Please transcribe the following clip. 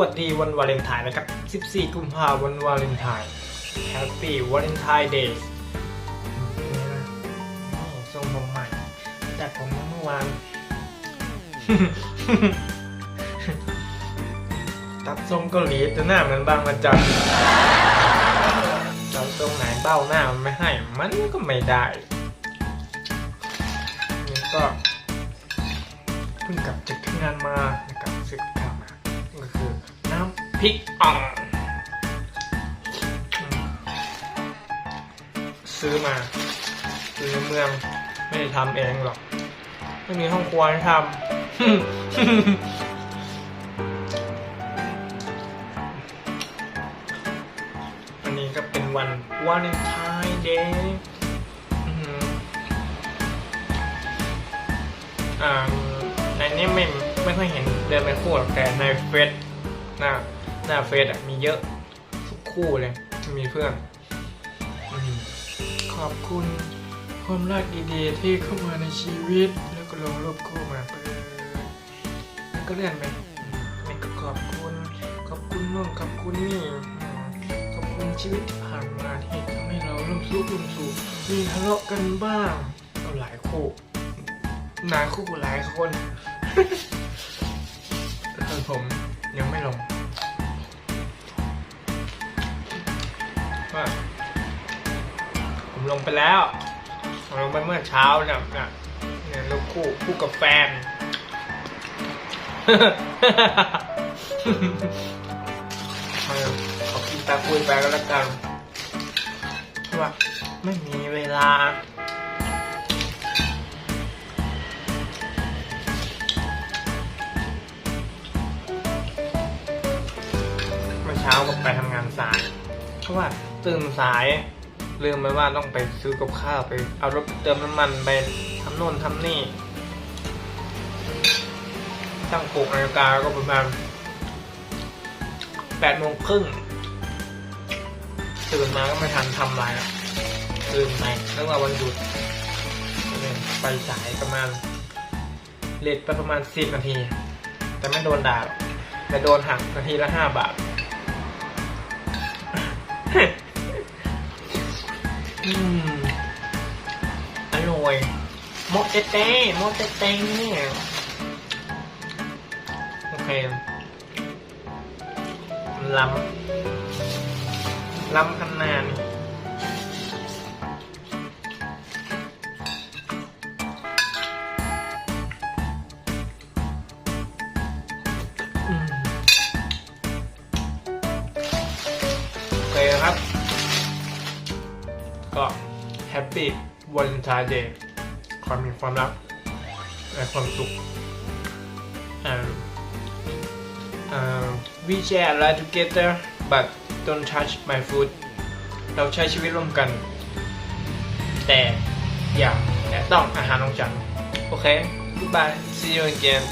วัสดีวันวาเลนไทน์นะครับ 14 กุมภาพันธ์วันวาเลนไทน์ Happy Valentine Days อืมเป็นไงล่ะนี่ทรงผมใหม่แต่ผมเมื่อวานตัดทรงเกาหลีแต่หน้ามือนบางระจันเราตรงไหนเบ้าหน้ามันไม่ให้ มันก็ไม่ได้นี่ก็เพิ่งกลับจากทำงานมานะครับซื้อกับข้าวมาก็คือน้ำ พริกอ่องซื้อมา ซื้อเมือง ไม่ได้ทำเองหรอก ไม่มีห้องครัวให้ทำอันนี้ก็เป็นวันวาเลนไทน์เดย์อ่าในนี้ไม่ไม่ค่อยเห็นเดินเป็นคู่หรอกแต่ในเฟซ หน้าหน้าเฟซอะมีเยอะทุกคู่เลยมีเพื่อนอขอบคุณความรักดีๆ ที่เข้ามาในชีวิต แล้วก็ลงรูปคู่มาเปิดแล้วก็เลื่อนไปอืมแล้วก็ขอบคุณขอบคุณนู่นขอบคุณนี่ขอบคุณชีวิตที่ผ่านมาที่ทำให้เราร่วมสู้ร่วมสู้มีทะเลาะกันบ้างก็หลายคู่หนาคู่หลายคนแต่ผมยังไม่ลง ลงไปแล้วลงไปเมื่อเช้าเนี่ยเนี่ยเราคู่คู่กับแฟนเขอกินตาคุยไปก็แล้วกันเพราะว่าไม่มีเวลาเมื่อเช้าก็ไปทำงานสาย เพราะว่าตื่นสาย ลืมไปว่าต้องไปซื้อกับข้าวไปเอารถเติมน้ำมันไปทำโน่นทำนี่ตั้งปลุกนาฬิกาก็ประมาณแปดโมงครึ่งตื่นมาก็ไม่ทันทำอะไรอะตื่นไปแล้วว่าวันหยุดไปสายประมาณเลทไปประมาณสิบนาที แต่ไม่โดนด่าแต่โดนหักนาทีละห้าบาท อืมอร่อยโมเตเต้โมเตเต้เนี่ยโอเคล้ำล้ำขนาดอืม แฮปปี้วันทายเดย์ความมีความรักและความสุข and uh, we share a lot together but don't touch my food เราใช้ชีวิตร่วมกัน แต่อย่าแต่ต้องอาหารของฉัน โอเค goodbye see you again